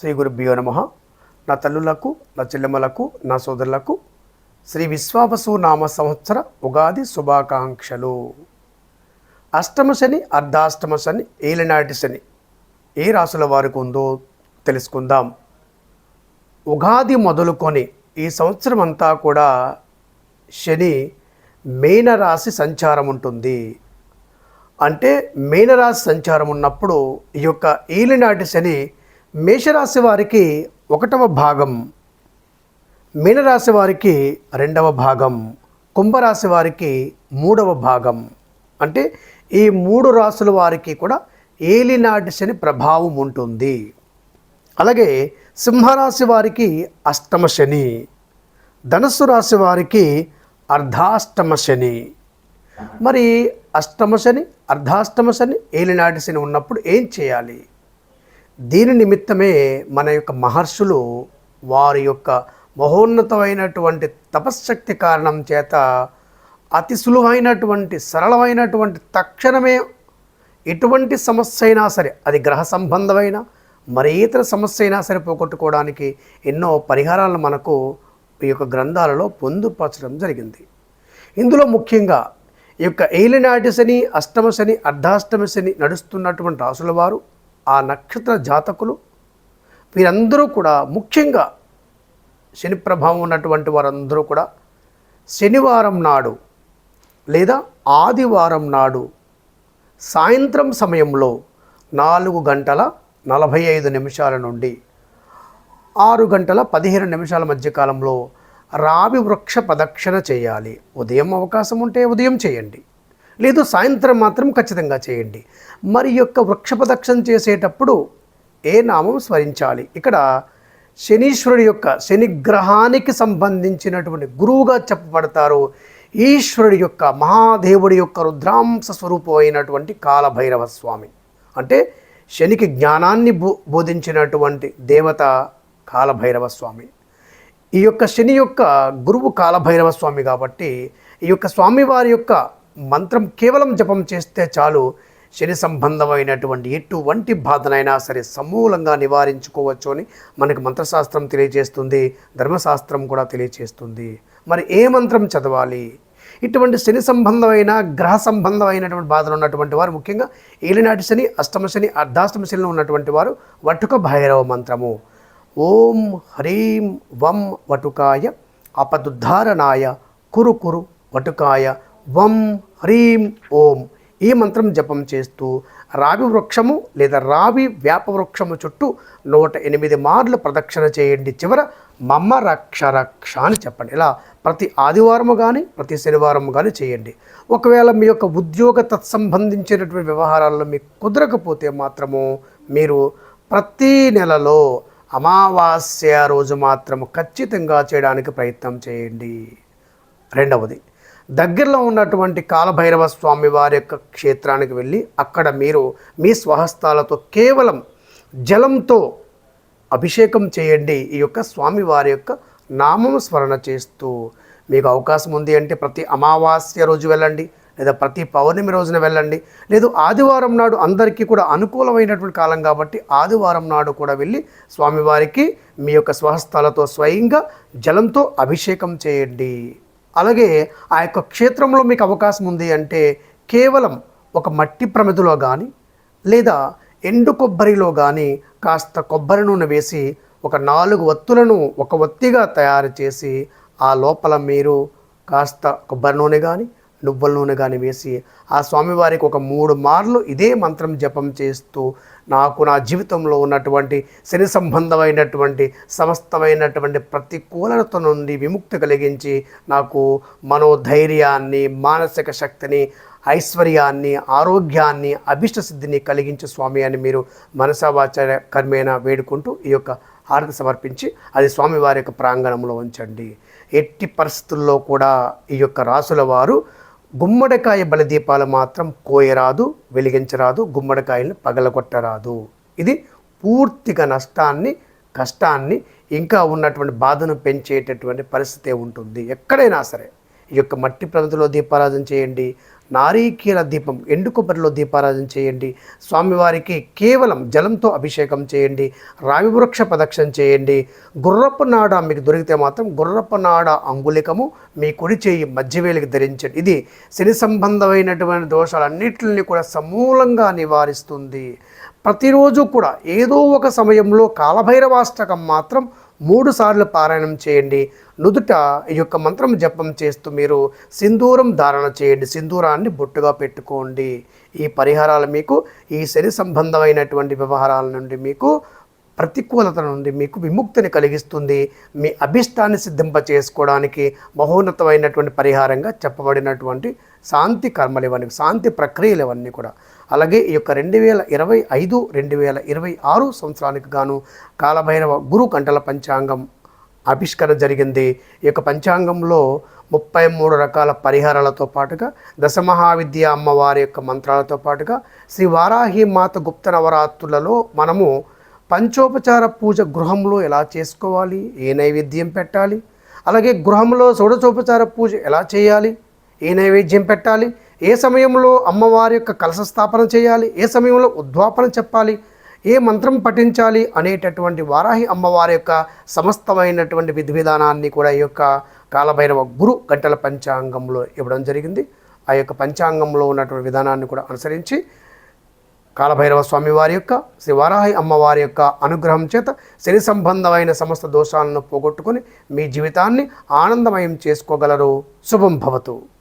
శ్రీ గురుభ్యో నమ. నా తల్లులకు నా చెల్లెమ్మలకు నా సోదరులకు శ్రీ విశ్వావసు నామ సంవత్సర ఉగాది శుభాకాంక్షలు. అష్టమ శని అర్ధాష్టమ శని ఏలినాటి శని ఏ రాసుల వారికి ఉందో తెలుసుకుందాం. ఉగాది మొదలుకొని ఈ సంవత్సరం అంతా కూడా శని మేనరాశి సంచారం ఉంటుంది. అంటే మేనరాశి సంచారం ఉన్నప్పుడు ఈ యొక్క ఏలినాటి శని మేషరాశి వారికి ఒకటవ భాగం మీనరాశి వారికి రెండవ భాగం కుంభరాశి వారికి మూడవ భాగం. అంటే ఈ మూడు రాశుల వారికి కూడా ఏలినాటి శని ప్రభావం ఉంటుంది. అలాగే సింహరాశి వారికి అష్టమ శని ధనస్సు రాశి వారికి అర్ధాష్టమ శని. మరి అష్టమ శని అర్ధాష్టమ శని ఏలినాటి శని ఉన్నప్పుడు ఏం చేయాలి? దీని నిమిత్తమే మన యొక్క మహర్షులు వారి యొక్క మహోన్నతమైనటువంటి తపశ్శక్తి కారణం చేత అతి సులువైనటువంటి సరళమైనటువంటి తక్షణమే ఎటువంటి సమస్య అయినా సరే అది గ్రహ సంబంధమైన మరి ఇతర సమస్య అయినా సరే పోగొట్టుకోవడానికి ఎన్నో పరిహారాలను మనకు ఈ యొక్క గ్రంథాలలో పొందుపరచడం జరిగింది. ఇందులో ముఖ్యంగా ఈ యొక్క ఏలినాటి శని అష్టమ శని అర్ధాష్టమ శని నడుస్తున్నటువంటి రాసుల వారు ఆ నక్షత్ర జాతకులు వీరందరూ కూడా ముఖ్యంగా శని ప్రభావం ఉన్నటువంటి వారందరూ కూడా శనివారం నాడు లేదా ఆదివారం నాడు సాయంత్రం సమయంలో నాలుగు గంటల నలభై ఐదు నిమిషాల నుండి ఆరు గంటల పదిహేను నిమిషాల మధ్య కాలంలో రావి వృక్ష ప్రదక్షిణ చేయాలి. ఉదయం అవకాశం ఉంటే ఉదయం చేయండి. లేదు సాయంత్రం మాత్రం ఖచ్చితంగా చేయండి. మరి యొక్క వృక్ష చేసేటప్పుడు ఏ నామం స్మరించాలి? ఇక్కడ శనీశ్వరుడి యొక్క శని గ్రహానికి సంబంధించినటువంటి గురువుగా చెప్పబడతారు. ఈశ్వరుడి యొక్క మహాదేవుడి యొక్క రుద్రాంశ స్వరూపం అయినటువంటి కాలభైరవ స్వామి. అంటే శనికి జ్ఞానాన్ని బో బోధించినటువంటి దేవత కాలభైరవ స్వామి. ఈ యొక్క శని యొక్క గురువు కాలభైరవ స్వామి కాబట్టి ఈ యొక్క స్వామివారి యొక్క మంత్రం కేవలం జపం చేస్తే చాలు. శని సంబంధమైనటువంటి ఎటువంటి బాధనైనా సరే సమూలంగా నివారించుకోవచ్చు అని మనకు మంత్రశాస్త్రం తెలియజేస్తుంది. ధర్మశాస్త్రం కూడా తెలియజేస్తుంది. మరి ఏ మంత్రం చదవాలి? ఇటువంటి శని సంబంధమైన గ్రహ సంబంధమైనటువంటి బాధలు ఉన్నటువంటి వారు ముఖ్యంగా ఏలినాటి శని అష్టమ శని అర్ధాష్టమ శనిలో ఉన్నటువంటి వారు వటుక భైరవ మంత్రము. ఓం హ్రీం వం వటుకాయ అపదుద్ధారణాయ కురు కురు వటుకాయ వం హ్రీం ఓం ఈ మంత్రం జపం చేస్తూ రావి వృక్షము లేదా రావి వ్యాప వృక్షము చుట్టూ నూట ఎనిమిది మార్లు ప్రదక్షిణ చేయండి చివర మమ్మ రక్ష రక్ష అని చెప్పండి. ఇలా ప్రతి ఆదివారము కానీ ప్రతి శనివారం కానీ చేయండి. ఒకవేళ మీ యొక్క ఉద్యోగ తత్సంబంధించినటువంటి వ్యవహారాల్లో మీకు కుదరకపోతే మాత్రము మీరు ప్రతి నెలలో అమావాస్య రోజు మాత్రము ఖచ్చితంగా చేయడానికి ప్రయత్నం చేయండి. రెండవది దగ్గరలో ఉన్నటువంటి కాలభైరవ స్వామి వారి యొక్క క్షేత్రానికి వెళ్ళి అక్కడ మీరు మీ స్వహస్తాలతో కేవలం జలంతో అభిషేకం చేయండి ఈ యొక్క స్వామి వారి యొక్క నామం స్మరణ చేస్తూ మీకు అవకాశం ఉంది అంటే ప్రతి అమావాస్య రోజు వెళ్ళండి లేదా ప్రతి పౌర్ణమి రోజున వెళ్ళండి లేదు ఆదివారం నాడు అందరికీ కూడా అనుకూలమైనటువంటి కాలం కాబట్టి ఆదివారం నాడు కూడా వెళ్ళి స్వామివారికి మీ యొక్క స్వహస్తాలతో స్వయంగా జలంతో అభిషేకం చేయండి. అలాగే ఆ యొక్క క్షేత్రంలో మీకు అవకాశం ఉంది అంటే కేవలం ఒక మట్టి ప్రమిదిలో కానీ లేదా ఎండు కొబ్బరిలో కానీ కాస్త కొబ్బరి నూనె వేసి ఒక నాలుగు ఒత్తులను ఒక ఒత్తిగా తయారు చేసి ఆ లోపల మీరు కాస్త కొబ్బరి నూనె కానీ నువ్వుల నూనె కానీ వేసి ఆ స్వామివారికి ఒక మూడు మార్లు ఇదే మంత్రం జపం చేస్తూ నాకు నా జీవితంలో ఉన్నటువంటి శని సంబంధమైనటువంటి సమస్తమైనటువంటి ప్రతికూలత నుండి విముక్తి కలిగించి నాకు మనోధైర్యాన్ని మానసిక శక్తిని ఐశ్వర్యాన్ని ఆరోగ్యాన్ని అభిష్ట సిద్ధిని కలిగించు స్వామి అని మీరు మనసావాచార కర్మేణ వేడుకుంటూ ఈ యొక్క హారతి సమర్పించి అది స్వామివారి యొక్క ప్రాంగణంలో ఉంచండి. ఎట్టి పరిస్థితుల్లో కూడా ఈ యొక్క రాసుల వారు గుమ్మడికాయ బలిదీపాలు మాత్రం కోయరాదు వెలిగించరాదు గుమ్మడికాయలను పగలగొట్టరాదు. ఇది పూర్తిగా నష్టాన్ని కష్టాన్ని ఇంకా ఉన్నటువంటి బాధను పెంచేటటువంటి పరిస్థితి ఉంటుంది. ఎక్కడైనా సరే ఈ యొక్క మట్టి ప్రగతిలో దీపారాధన చేయండి. నారీకీల దీపం ఎండు కొబ్బరిలో దీపారాధన చేయండి. స్వామివారికి కేవలం జలంతో అభిషేకం చేయండి. రావి వృక్ష ప్రదక్షిణ చేయండి. గుర్రపునాడ మీకు దొరికితే మాత్రం గుర్రపు అంగులికము అంగుళికము మీ కుడి చేయి మధ్యవేలికి ధరించండి. ఇది శని సంబంధమైనటువంటి దోషాలన్నింటిని కూడా సమూలంగా నివారిస్తుంది. ప్రతిరోజు కూడా ఏదో ఒక సమయంలో కాలభైరవాష్టకం మాత్రం మూడు సార్లు పారాయణం చేయండి. నుదుట ఈ యొక్క మంత్రం జపం చేస్తూ మీరు సింధూరం ధారణ చేయండి. సింధూరాన్ని బొట్టుగా పెట్టుకోండి. ఈ పరిహారాలు మీకు ఈ శని సంబంధమైనటువంటి వ్యవహారాల నుండి మీకు ప్రతికూలత నుండి మీకు విముక్తిని కలిగిస్తుంది. మీ అభిష్టాన్ని సిద్ధింప చేసుకోవడానికి మహోన్నతమైనటువంటి పరిహారంగా చెప్పబడినటువంటి శాంతి కర్మలు ఇవన్నీ శాంతి ప్రక్రియలు ఇవన్నీ కూడా. అలాగే ఈ యొక్క రెండు వేల ఇరవై ఐదు రెండు వేల ఇరవై ఆరు సంవత్సరానికి గాను కాలభైరవ గురు కంటల పంచాంగం ఆవిష్కరణ జరిగింది. ఈ యొక్క పంచాంగంలో ముప్పై మూడు రకాల పరిహారాలతో పాటుగా దశమహావిద్య అమ్మవారి యొక్క మంత్రాలతో పాటుగా శ్రీ వారాహి మాత గుప్త నవరాత్రులలో మనము పంచోపచార పూజ గృహంలో ఎలా చేసుకోవాలి? ఏ నైవేద్యం పెట్టాలి? అలాగే గృహంలో షోడచోపచార పూజ ఎలా చేయాలి? ఏ నైవేద్యం పెట్టాలి? ఏ సమయంలో అమ్మవారి యొక్క కలశ స్థాపన చేయాలి? ఏ సమయంలో ఉద్వాపన చెప్పాలి? ఏ మంత్రం పఠించాలి? అనేటటువంటి వారాహి అమ్మవారి యొక్క సమస్తమైనటువంటి విధి విధానాన్ని కూడా ఈ యొక్క కాలభైరవ గురు గంటల పంచాంగంలో ఇవ్వడం జరిగింది. ఆ యొక్క పంచాంగంలో ఉన్నటువంటి విధానాన్ని కూడా అనుసరించి కాలభైరవ స్వామి వారి యొక్క శ్రీ వారాహి అమ్మవారి యొక్క అనుగ్రహం చేత శని సంబంధమైన సమస్త దోషాలను పోగొట్టుకుని మీ జీవితాన్ని ఆనందమయం చేసుకోగలరు. శుభం భవతు.